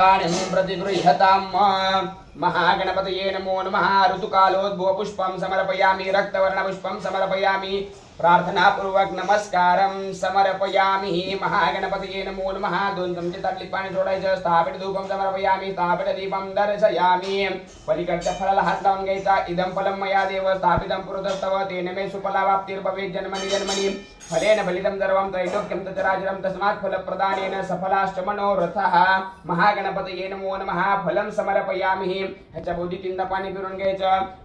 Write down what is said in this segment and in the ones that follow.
प्राणिं प्रतिगृह्यतां महागणपतये नमो नमः। ऋतुकालोद्भवपुष्पं समर्पयामि रक्तवर्णपुष्पं समर्पयामि। ప్రార్థనాపూర్వక నమస్కారం సమర్పయామి మహాగణపతియే నమో నమః. దూంతం చ తల్లిపాని జోడైచ స్థాపిత ధూపం సమర్పయామి స్థాపిత దీపం దర్శయామి. పరికర్త ఫలహస్తం గైత ఇదం ఫలం మయా దేవ స్థాపితం పురుదస్తవ తేన మే సుఫలవాప్తిర్భవేత్ జన్మని జన్మని. ఫలేన ఫలితం సర్వం త్రైలోక్యం తచరాచరం తస్మాత్ ఫలప్రదానేన సఫలాష్టమనోరథః. మహాగణపతియే నమో నమః. ఫలం సమర్పయామి. హచ బుద్ధి తిందపాని పిరుణగైచ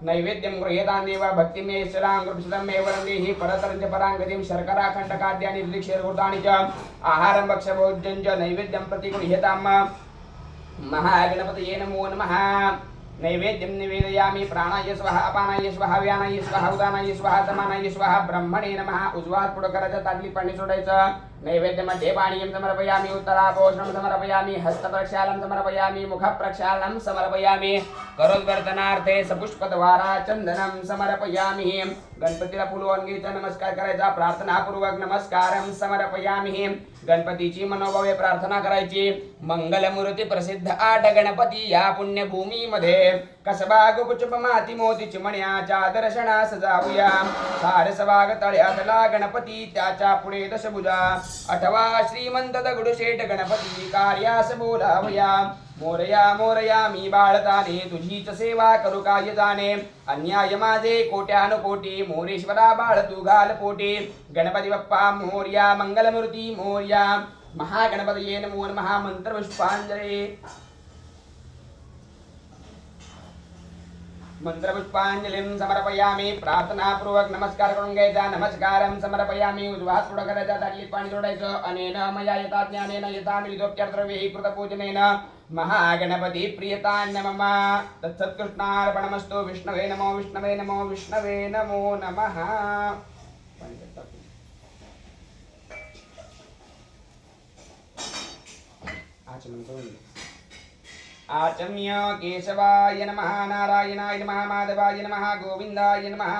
నైవేద్యం గృహేదాన్ దేవ భక్తిమే శ్రాంగృప్సితం మే వరం పరస్ भक्तिमेश्वरां कृपसितं मे वरंदेहि परतरञ्च पराङ्गतिं शर्करा च आहारं भक्ष्यभोज्यं च नैवेद्यं प्रति गृह्यतां महागणपतये नमो नमः. नैवेद्यं निवेदयामि. प्राणाय स्वः अपानाय स्वः व्यानाय स्वः उदानाय स्वः समानाय स्वः ब्रह्मणे नमः. उजवात पुढं करायचं ताटली पाणी सोडायचं. नैवेद्यमध्ये पाणीयं समर्पयामि उत्तरापोषणं समर्पयामि हस्तप्रक्षालं समर्पयामि मुखप्रक्षालनं समर्पयामि करोद्वर्तनार्थे सपुष्पद्वारा चंदनं समर्पयामि गणपतीला फुलवून नमस्कार करायचा प्रार्थनापूर्वक नमस्कारं समर्पयामि गणपतीची मनोभावे प्रार्थना करायची मंगलमूर्ती प्रसिद्ध आठ गणपती या पुण्यभूमीमध्ये कसबा गुपचुप माती मोती चिमण्याच्या दर्शनास जाऊया सारसवाग तळ्यातला गणपती त्याच्या पुढे दशभुजा। अठवा श्रीमंत दगडूशेठ गणपती कार्यास बोलावया मोरया मोरया मी बाळताने तुझीच सेवा करू काय जाणे अन्याय माझे कोट्यानुकोटी मोरेश्वरा बाळ तू घाल पोटी। गणपती बाप्पा मोर्या मंगलमूर्ती मोर्या। महागणपतये नमो नमः मंत्र मंत्रपुष्पांजलीं समर्पयामि प्रार्थनापूर्वक नमस्कार करून घ्यायचा नमस्कारं समर्पयामि उद्वास पुढं करायचा ताटलीत पाणी सोडायचं अनेन मया यथा ज्ञानेन यथा मिलितोप्यर्द्रव्यैः कृतपूजनेन महागणपती प्रियतान्न मम तत्सत्कृष्णार्पणमस्तु विष्णवे नमो विष्णवे नमो विष्णवे नमो नमः आचमन करून घे. आचम्य केशवाय नमः नारायणाय नमः माधवाय नमः गोविन्दाय नमः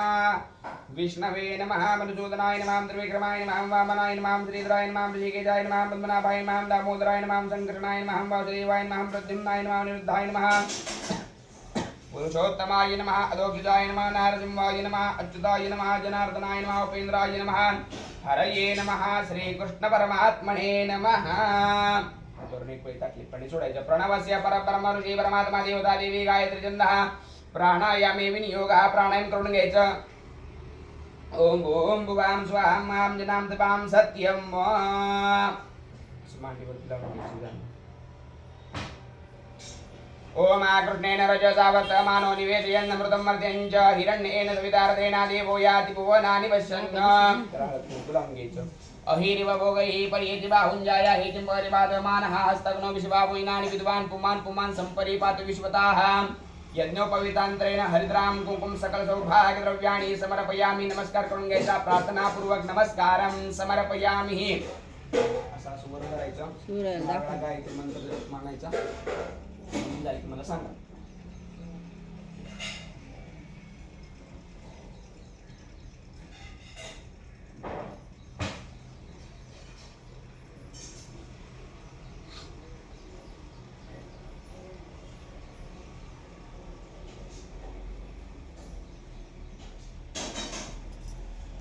विष्णवे नमः मधुसूदनाय नमः त्रिविक्रमाय नमः वामनाय नमः श्रीधराय नमः ऋषिकेशाय नमः पद्मनाभाय नमः दामोदराय नमः सङ्कृष्णाय नमः वासुदेवाय नमः प्रद्युम्नाय नमः निरुद्धाय नमः पुरुषोत्तमाय नमः अधोक्षिताय नमः नारसिंहाय नमः अच्युताय नमः जनार्दनाय नमः उपेन्द्राय नमः हरये नमः श्रीकृष्णपरमात्मने नमः। धोरण एक वेळ टाकली. प्रणवस्य परब्रह्म परमात्मा देवता देवी गायत्री छंदः प्राणायामे हा प्राणायाम करून घ्यायचं. ओम ओम भुवाम स्वाम माम जनाम तपाम सत्यम मांडीवरती ओम आकृष्णेन रजसा वर्तमानो निवेदयन् मृतं मर्त्यञ्च हिरण्येन सवितारथेना देवो याति भुवनानि पश्यन् अहिरिव भोगैः पर्येति बाहुञ्जाया हेतिं परिपादमानः हस्तग्नो विश्वाभुयिनानि विद्वान् पुमान् पुमान् सम्परिपातु विश्वताः। यज्ञोपवितांत्रेण हरिद्राम कुंकुम सकल सौभाग्य द्रव्याणि समर्पयामि। नमस्कार करून घ्यायचा प्रार्थनापूर्वक नमस्कारं समर्पयामि। असा सुवर्ण करायचा. गायत्री मंत्र जप म्हणायचा झाली की मला सांगा.